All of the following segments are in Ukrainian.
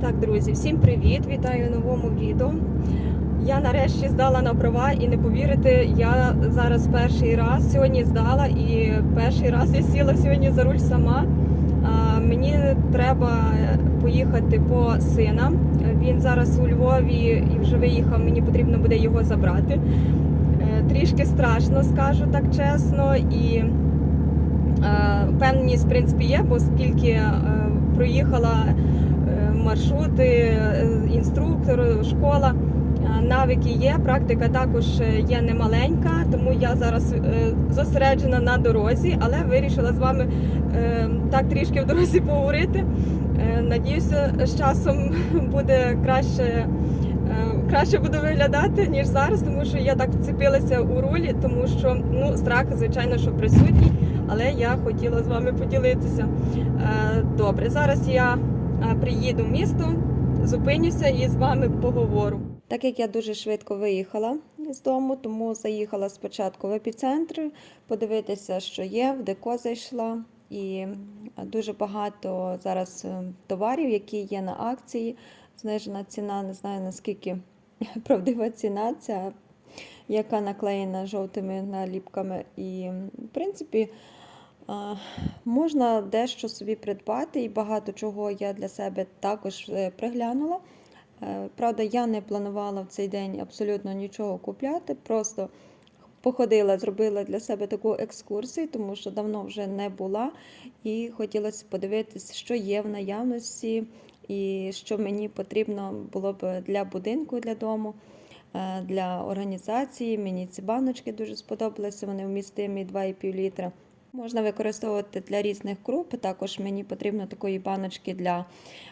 Так, друзі, всім привіт! Вітаю новому відео. Я нарешті здала на права і не повірите, я зараз перший раз сьогодні здала і перший раз я сіла сьогодні за руль сама. А, мені треба поїхати по сина. Він зараз у Львові і вже виїхав, мені потрібно буде його забрати. Е, Трішки страшно, скажу так чесно. І е, впевненість, в принципі, є, бо скільки е, проїхала маршрути, е, інструктор, школа. Е, Навики є, практика також е, є немаленька, тому я зараз зосереджена на дорозі, але вирішила з вами так трішки в дорозі поговорити. Надіюся, з часом буде краще, краще буду виглядати, ніж зараз, тому що я так вцепилася у рулі, тому що ну, страх, звичайно, що присутній, але я хотіла з вами поділитися. Добре, зараз я приїду в місто, зупинюся і з вами поговорю. Так як я дуже швидко виїхала з дому, тому заїхала спочатку в епіцентр, подивитися, що є, в деко зайшла. І дуже багато зараз е, товарів, які є на акції. Знижена ціна, не знаю наскільки правдива ціна, ця, яка наклеєна жовтими наліпками. І, в принципі, можна дещо собі придбати, і багато чого я для себе також е, приглянула. Е, Правда, я не планувала в цей день абсолютно нічого купляти, просто походила, зробила для себе таку екскурсію, тому що давно вже не була, і хотілося подивитися, що є в наявності, і що мені потрібно було б для будинку, для дому. е, Для організації мені ці баночки дуже сподобалися. Вони вмістимі 2,5 літра. Можна використовувати для різних круп. Також мені потрібно такої баночки для,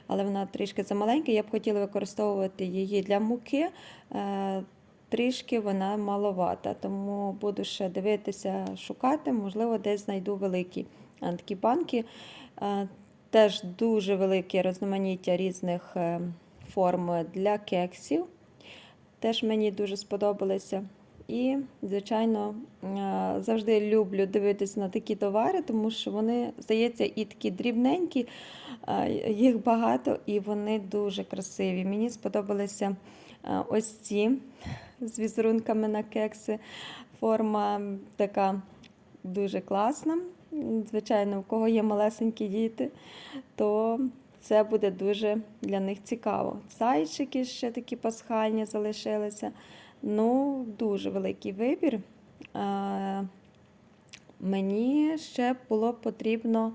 але вона трішки замаленька. Я б хотіла використовувати її для муки. Е, Трішки вона маловата, тому буду ще дивитися, шукати. Можливо, десь знайду великі такі банки. Е, Теж дуже велике різноманіття різних е, форм для кексів. Теж мені дуже сподобалися. І, звичайно, е, завжди люблю дивитися на такі товари, тому що вони, здається, і такі дрібненькі, їх багато і вони дуже красиві. Мені сподобалися е, ось ці з візерунками на кекси. Форма така дуже класна. Звичайно, у кого є малесенькі діти, то це буде дуже для них цікаво. Зайчики ще такі пасхальні залишилися. Ну, дуже великий вибір. Мені ще було потрібно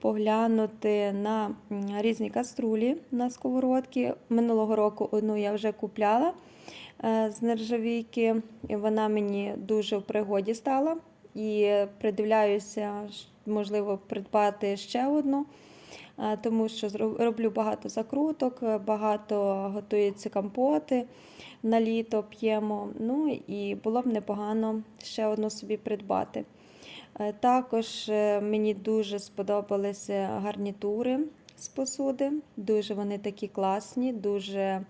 поглянути на різні каструлі на сковородки. Минулого року одну я вже купляла е, з нержавійки, і вона мені дуже в пригоді стала. І придивляюся, можливо, придбати ще одну, тому що роблю багато закруток, е, багато готуються компоти на літо п'ємо. Ну і було б непогано ще одну собі придбати. Е, Також е, мені дуже сподобалися гарнітури з посуди. Дуже вони такі класні, дуже е,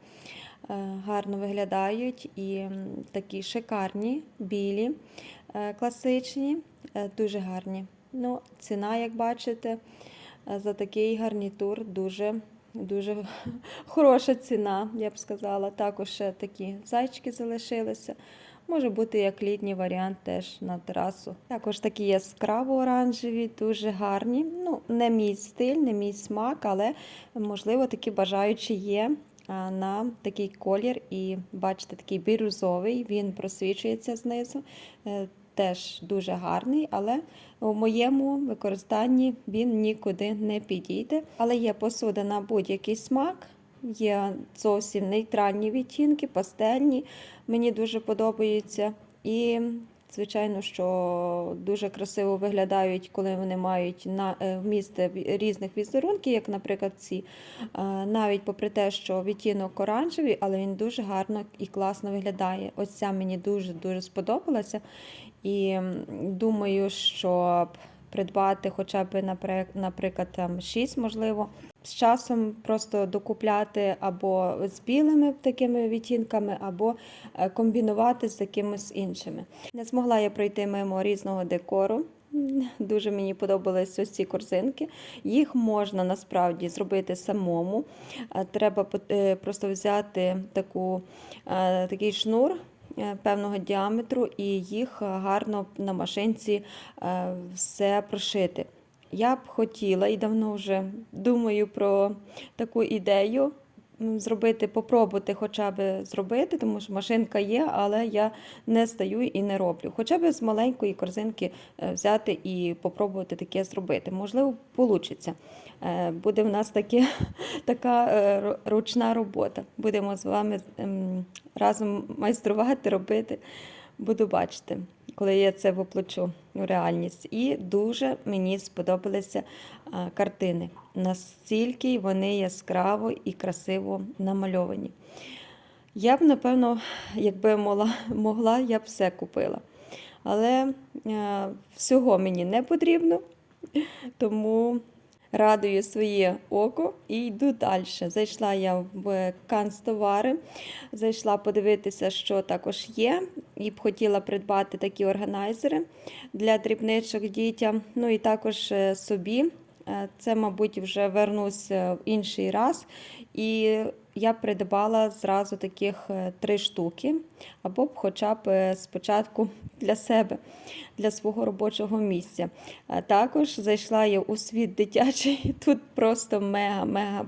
гарно виглядають і такі шикарні, білі, е, класичні, е, дуже гарні. Ну, ціна, як бачите, е, за такий гарнітур дуже. Дуже хороша ціна, я б сказала. Також ще такі зайчики залишилися. Може бути як літній варіант теж на терасу. Також такі яскраво оранжеві, дуже гарні. Ну, не мій стиль, не мій смак, але можливо такі бажаючі є а, на такий колір. І бачите, такий бірюзовий, він просвічується знизу. Теж дуже гарний, але у моєму використанні він нікуди не підійде. Але є посуда на будь-який смак, є зовсім нейтральні відтінки, пастельні. Мені дуже подобаються. І, звичайно, що дуже красиво виглядають, коли вони мають на е, вміст різних візерунків, як, наприклад, ці. Е, Навіть попри те, що відтінок оранжевий, але він дуже гарно і класно виглядає. Ось ця мені дуже дуже сподобалася. І думаю, що придбати хоча б, напри- наприклад, там 6, можливо, з часом просто докупляти або з білими такими відтінками, або е, комбінувати з якимось іншими. Не змогла я пройти мимо різного декору. Дуже мені подобались ось ці корзинки. Їх можна насправді зробити самому. Е, Треба е, просто взяти таку, такий шнур певного діаметру і їх е, гарно на машинці е, все прошити. Я б хотіла і давно вже думаю про таку ідею. М, Зробити, попробувати хоча б зробити, тому що машинка є, але я не стаю і не роблю. Хоча б з маленької корзинки е, взяти і попробувати таке зробити. Можливо, вийде. Буде в нас таке, така е, ручна робота. Будемо з вами разом майструвати, робити. Буду бачити, коли я це воплочу у реальність. І дуже мені сподобалися е, картини. Настільки вони яскраво і красиво намальовані. Я б, напевно, якби могла, я б все купила. Але е, всього мені не потрібно, тому радую своє око і йду далі. Зайшла я в канцтовари, зайшла подивитися, що також є, і б хотіла придбати такі органайзери для дрібничок дітям, ну і також е, собі. Е, Це, мабуть, вже вернусь е, в інший раз. І я придбала зразу таких три штуки, або б хоча б спочатку для себе, для свого робочого місця. Також зайшла я у світ дитячий. Тут просто мега-мега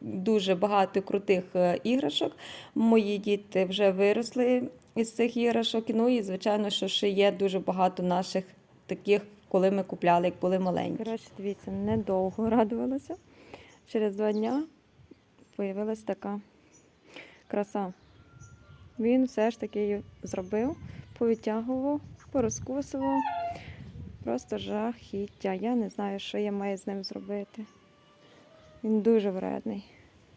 дуже багато крутих е, іграшок. Мої діти вже виросли із цих іграшок. Ну і, звичайно, що ще є дуже багато наших таких, коли ми купляли, як були маленькі. Коротше, дивіться, недовго радувалася. Через два дня появилась така краса. Він все ж таки її зробив, повитягував, порозкусував. Просто жахіття. Я не знаю, що я маю з ним зробити. Він дуже вредний.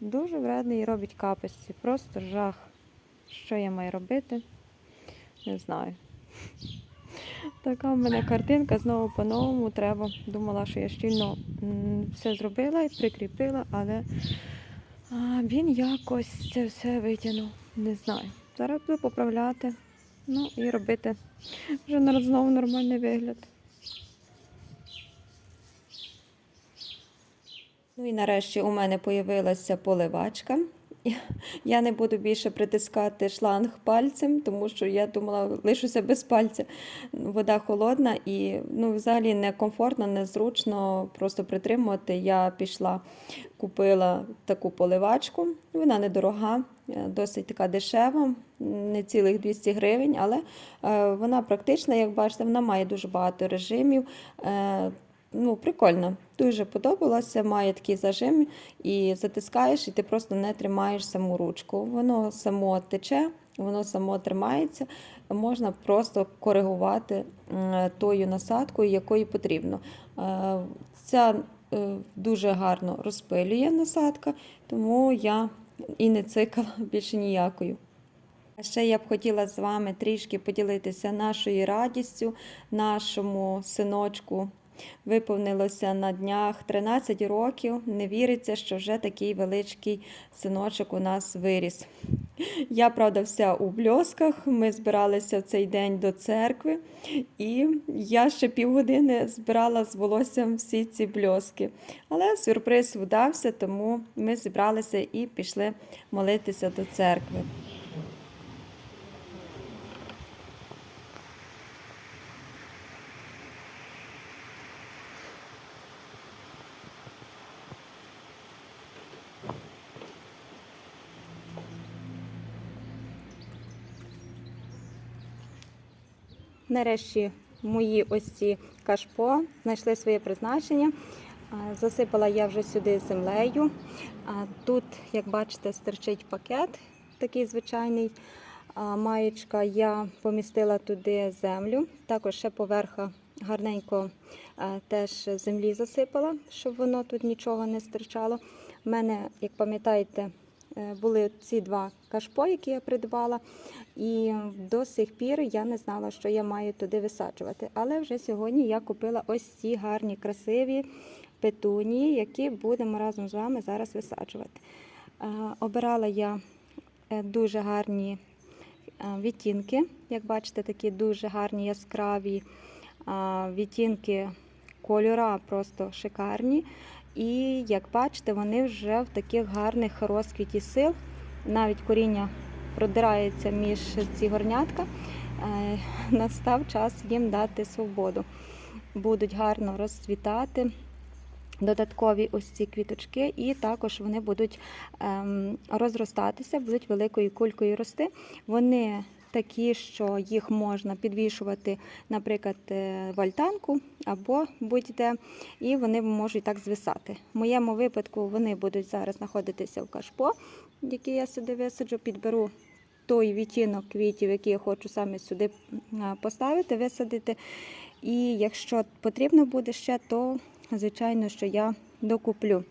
Дуже вредний і робить капості. Просто жах. Що я маю робити? Не знаю. Така в мене картинка знову по-новому треба. Думала, що я щільно все зробила і прикріпила, але він якось це все витягнув. Не знаю. Зараз буду поправляти. Ну і робити вже знову нормальний вигляд. Ну і нарешті у мене появилася поливачка. Я не буду більше притискати шланг пальцем, тому що я думала, лишуся без пальця. Вода холодна і ну, взагалі некомфортно, незручно просто притримувати. Я пішла, купила таку поливачку. Вона недорога, е, досить така дешева, не цілих 200 гривень, але е, вона практична, як бачите, вона має дуже багато режимів. Ну, прикольно, дуже подобалося. Має такий зажим, і затискаєш, і ти просто не тримаєш саму ручку. Воно само тече, воно само тримається. Можна просто коригувати тою насадкою, якою потрібно. Е, Ця е, дуже гарно розпилює насадка, тому я і не цикала більше ніякою. А ще я б хотіла з вами трішки поділитися нашою радістю, нашому синочку. Виповнилося на днях 13 років. Не віриться, що вже такий величкий синочок у нас виріс. Я, правда, вся у бльосках. Ми збиралися в цей день до церкви, і я ще півгодини збирала з волоссям всі ці бльоски. Але сюрприз вдався, тому ми зібралися і пішли молитися до церкви. Нарешті мої ось ці кашпо знайшли своє призначення. Засипала я вже сюди землею. Тут, як бачите, стирчить пакет такий звичайний. Маєчка я помістила туди землю. Також ще поверха гарненько теж землі засипала, щоб воно тут нічого не стирчало. У мене, як пам'ятаєте, були ці два кашпо, які я придбала. І до сих пір я не знала, що я маю туди висаджувати. Але вже сьогодні я купила ось ці гарні, красиві петунії, які будемо разом з вами зараз висаджувати. Е, Обирала я е, дуже гарні е, відтінки. Як бачите, такі дуже гарні яскраві Відтінки кольора просто шикарні. І як бачите, вони вже в таких гарних розквіті сил. Навіть коріння продирається між ці горнятка. Е, Настав час їм дати свободу. Будуть гарно розцвітати. Додаткові ось ці квіточки, і також вони будуть ем, розростатися, будуть великою кулькою рости. Вони такі, що їх можна підвішувати, наприклад, е, в альтанку або будь-де, і вони можуть так звисати. В моєму випадку вони будуть зараз знаходитися в кашпо, який я сюди висаджу, підберу той відтінок квітів, який я хочу саме сюди поставити, висадити. І якщо потрібно буде ще, то звичайно, що я докуплю.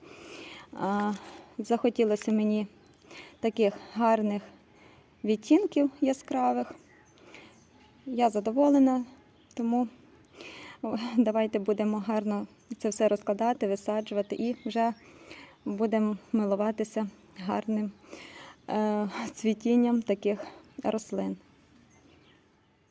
Захотілося мені таких гарних відтінків яскравих. Я задоволена, тому давайте будемо гарно це все розкладати, висаджувати і вже будемо милуватися гарним е, цвітінням таких рослин.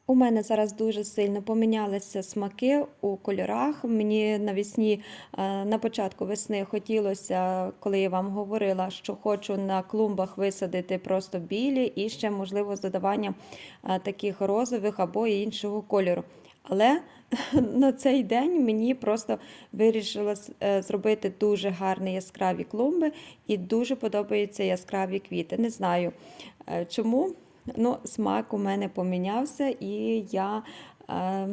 У мене зараз дуже сильно помінялися смаки у кольорах. Мені навесні е, на початку весни хотілося, коли я вам говорила, що хочу на клумбах висадити просто білі і ще, можливо, з додаванням е, таких розових або іншого кольору. Але на цей день мені просто вирішила е, зробити дуже гарні яскраві клумби і дуже подобаються яскраві квіти. Не знаю чому. Ну, смак у мене помінявся, і я е,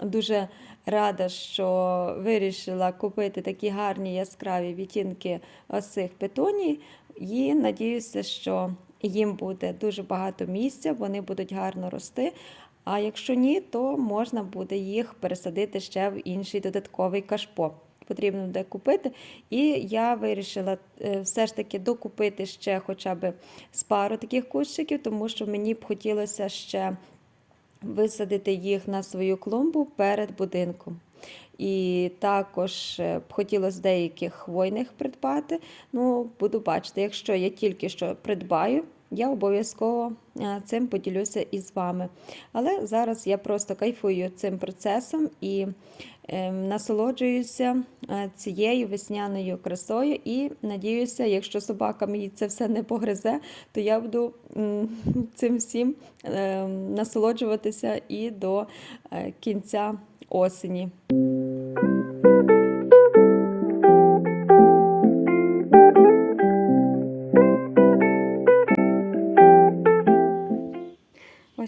дуже рада, що вирішила купити такі гарні яскраві відтінки ось цих петоній. І надіюся, що їм буде дуже багато місця, вони будуть гарно рости. А якщо ні, то можна буде їх пересадити ще в інший додатковий кашпо. Потрібно буде купити. І я вирішила е, все ж таки докупити ще хоча б з пару таких кущиків, тому що мені б хотілося ще висадити їх на свою клумбу перед будинком. І також е, б хотілося деяких хвойних придбати. Ну, буду бачити, якщо я тільки що придбаю, я обов'язково е, цим поділюся із вами. Але зараз я просто кайфую цим процесом і е, насолоджуюся е, цією весняною красою. І надіюся, якщо собака мені це все не погризе, то я буду цим всім насолоджуватися і до кінця осені.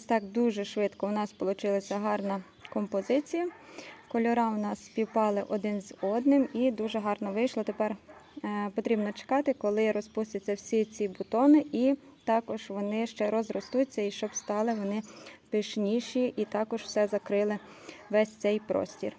Так дуже швидко у нас вийшла гарна композиція. Кольора у нас співпали один з одним і дуже гарно вийшло. Тепер е, потрібно чекати, коли розпустяться всі ці бутони, і також вони ще розростуться, і щоб стали вони пишніші, і також все закрили весь цей простір.